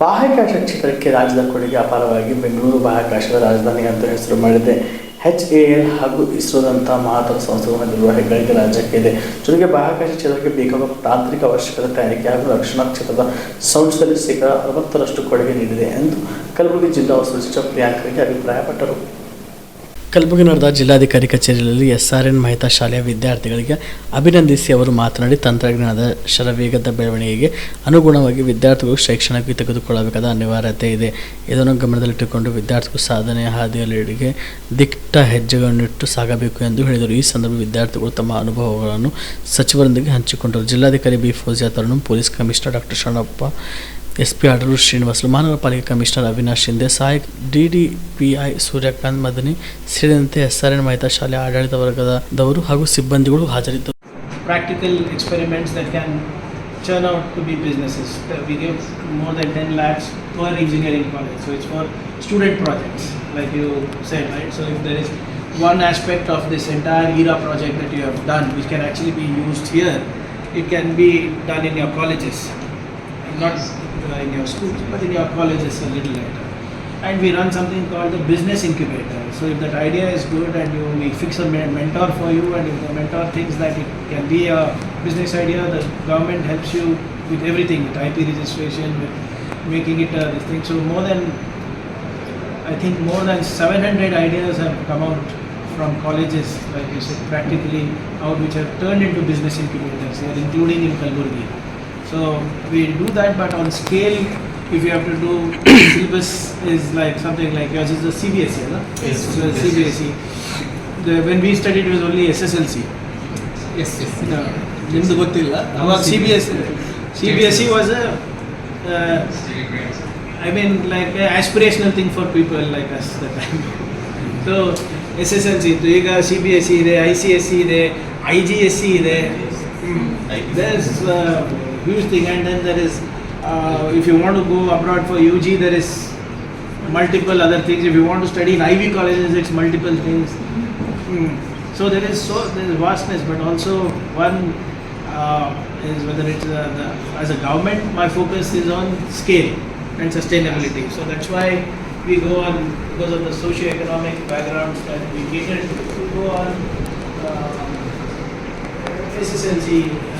ಬಾಹ್ಯಾಕಾಶ ಕ್ಷೇತ್ರಕ್ಕೆ ರಾಜ್ಯದ ಕೊಡುಗೆ ಅಪಾರವಾಗಿ ಬೆಂಗಳೂರು ಬಾಹ್ಯಾಕಾಶದ ರಾಜಧಾನಿ ಅಂತ ಹೆಸರು ಮಾಡಿದೆ. ಎಚ್ ಎ ಎಲ್ ಹಾಗೂ ಇಸ್ರೋದಂತಹ ಮಹತ್ವದ ಸಂಸ್ಥೆಗಳ ನಿರ್ವಹಣೆಗಳಿಗೆ ರಾಜ್ಯಕ್ಕೆ ಇದೆ. ಜೊತೆಗೆ ಬಾಹ್ಯಾಕಾಶ ಕ್ಷೇತ್ರಕ್ಕೆ ಬೇಕಾಗುವ ತಾಂತ್ರಿಕ ಅವಶ್ಯಕತೆ ತಯಾರಿಕೆ ಹಾಗೂ ರಕ್ಷಣಾ ಕ್ಷೇತ್ರದ ಸಂಸ್ಥೆಯಲ್ಲಿ ಶೇಕಡ ಅರವತ್ತರಷ್ಟು ಕೊಡುಗೆ ನೀಡಿದೆ ಎಂದು ಕಲಬುರಗಿ ಜಿಲ್ಲಾ ಉಸ್ತುವಾರಿ ಸಚಿವ ಪ್ರಿಯಾಂಕ್ ಖರ್ಗೆ ಅಭಿಪ್ರಾಯಪಟ್ಟರು. ಕಲಬುರಗಿ ನಗರದ ಜಿಲ್ಲಾಧಿಕಾರಿ ಕಚೇರಿಯಲ್ಲಿ ಎಸ್ಆರ್ಎನ್ ಮಹಿತಾ ಶಾಲೆಯ ವಿದ್ಯಾರ್ಥಿಗಳಿಗೆ ಅಭಿನಂದಿಸಿ ಅವರು ಮಾತನಾಡಿ, ತಂತ್ರಜ್ಞಾನದ ಶರವೇಗದ ಬೆಳವಣಿಗೆಗೆ ಅನುಗುಣವಾಗಿ ವಿದ್ಯಾರ್ಥಿಗಳು ಶೈಕ್ಷಣಿಕ ತೆಗೆದುಕೊಳ್ಳಬೇಕಾದ ಅನಿವಾರ್ಯತೆ ಇದೆ. ಇದನ್ನು ಗಮನದಲ್ಲಿಟ್ಟುಕೊಂಡು ವಿದ್ಯಾರ್ಥಿಗಳು ಸಾಧನೆಯ ಹಾದಿಯಲ್ಲಿಗೆ ದಿಟ್ಟ ಹೆಜ್ಜೆಗಳನ್ನಿಟ್ಟು ಸಾಗಬೇಕು ಎಂದು ಹೇಳಿದರು. ಈ ಸಂದರ್ಭ ವಿದ್ಯಾರ್ಥಿಗಳು ತಮ್ಮ ಅನುಭವಗಳನ್ನು ಸಚಿವರೊಂದಿಗೆ ಹಂಚಿಕೊಂಡರು. ಜಿಲ್ಲಾಧಿಕಾರಿ B Fauzia Tarun police commissioner doctor Sharanappa SP Adaluru Srinivasulu ಮಹಾನಗರ ಪಾಲಿಕೆ ಕಮಿಷನರ್ ಅವಿನಾಶ್ ಶಿಂದೆ ಸಹಾಯಕ ಡಿಡಿಪಿಐ ಸೂರ್ಯಕಾಂತ್ ಮದನಿ ಸೇರಿದಂತೆ ಎಸ್ಆರ್ಎನ್ ಮಹಿತಾ ಶಾಲೆ ಆಡಳಿತ ವರ್ಗದವರು ಹಾಗೂ ಸಿಬ್ಬಂದಿಗಳು ಹಾಜರಿದ್ದರು practical experiments that can churn out to be businesses. Uh, We give more than 10 lakhs per engineering college, so it's for student projects, like you said, right? So if there is one aspect of this entire ERA project that you have done, which can actually be used here, it can be done in your colleges, not uh, in your schools, but in your colleges a little later. And we run something called the business incubator. So if that idea is good and you we fix a mentor for you, and if the mentor thinks that it can be a business idea, the government helps you with everything, with IP registration, with making it a thing. So more than I think more than 700 ideas have come out from colleges, like you said, practically out, which have turned into business incubators including in Kalburgi. So we do that, but on scale, if you have to do syllabus is like something like yours is the CBSE, no? Yes. So CBSE. The, when we studied, it was only SSLC. Yes. yes. No. ನಿಮ್ದು ಗೊತ್ತಿಲ್ಲ Our CBSE, CBSE was a, uh, I mean, like an aspirational thing for people like us that time. so SSLC ಇತ್ತು ಈಗ C B S C ಇದೆ I C S C ಇದೆ I G S C ಇದೆ a huge thing and then there is uh, if you want to go abroad for UG there is multiple other things. If you want to study in Ivy colleges it's multiple things. Mm. so there is so there is vastness but also one uh, is whether it's uh, the, as a government my focus is on scale and sustainability. So that's why we go on because of the socio-economic backgrounds that we cater to we go on uh, SSLC